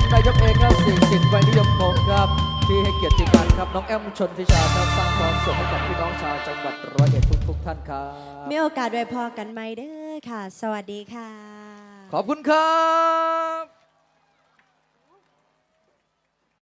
คุณนายกเอกครับสิ่สิทธิ์ไวนิยมพงศ์ครับ ที่ให้เกียรติการครับน้องแอมชนทิชาครับสร้างความสุขให้กับพี่น้องชาวจังหวัดร้อยเอ็ดทุกๆท่านครับมีโอกาสไว้พอกันไหมเด้อค่ะ สวัสดีค่ะ ขอบคุณครับ